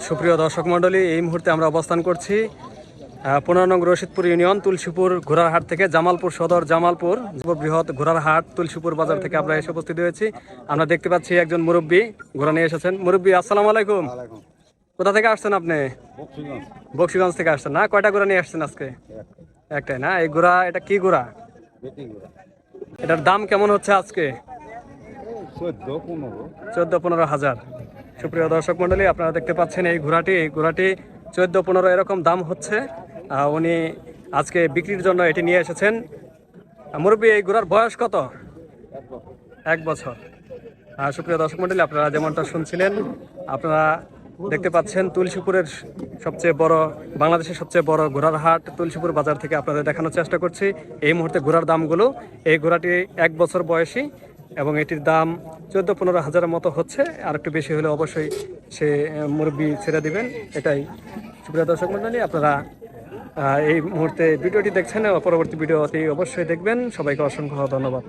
সুপ্রিয় দর্শক মণ্ডলী এই মুহূর্তে আমরা অবস্থান করছি পনেরো নং রশিদপুর ইউনিয়ন তুলসীপুর ঘোড়ারহাট থেকে জামালপুর সদর জামালপুর বৃহৎ ঘোড়ারহাট তুলসীপুর বাজার থেকে আমরা এসে উপস্থিত হয়েছি। আমরা দেখতে পাচ্ছি একজন মুরব্বী ঘোড়া নিয়ে এসেছেন। মুরব্বী আসসালামু আলাইকুম। কোথা থেকে আসছেন আপনি? বক্সিগঞ্জ। থেকে আসছেন না? কয়টা ঘোড়া নিয়ে আসছেন আজকে? একটাই। না? এই ঘোড়া এটা কি ঘোড়া? এটার দাম কেমন হচ্ছে আজকে? চোদ্দ পনেরো হাজার। সুপ্রিয় দর্শক মন্ডলী আপনারা দেখতে পাচ্ছেন এই ঘোড়াটি। এই ঘোড়াটি চোদ্দ পনেরো এরকম দাম হচ্ছে। উনি আজকে বিক্রির জন্য এটি নিয়ে এসেছেন। মুরব্বী, এই ঘোড়ার বয়স কত? এক বছর। সুপ্রিয় দর্শক মন্ডলী আপনারা যেমনটা শুনছিলেন, আপনারা দেখতে পাচ্ছেন তুলসীপুরের সবচেয়ে বড়, বাংলাদেশের সবচেয়ে বড় ঘোড়ার হাট। তুলসীপুর বাজার থেকে আপনাদের দেখানোর চেষ্টা করছি। এই মুহূর্তে ঘোড়ার দামগুলো, এই ঘোড়াটি এক বছর বয়সী। এবং এটির দাম চোদ্দ পনেরো হাজারের মতো হচ্ছে। আর একটু বেশি হলে অবশ্যই সে মুরব্বি ছেড়ে দিবেন। এটাই। সুপ্রিয় দর্শক মন্ডলী আপনারা এই মুহূর্তে ভিডিওটি দেখছেন পরবর্তী ভিডিওটি অবশ্যই দেখবেন। সবাইকে অসংখ্য ধন্যবাদ।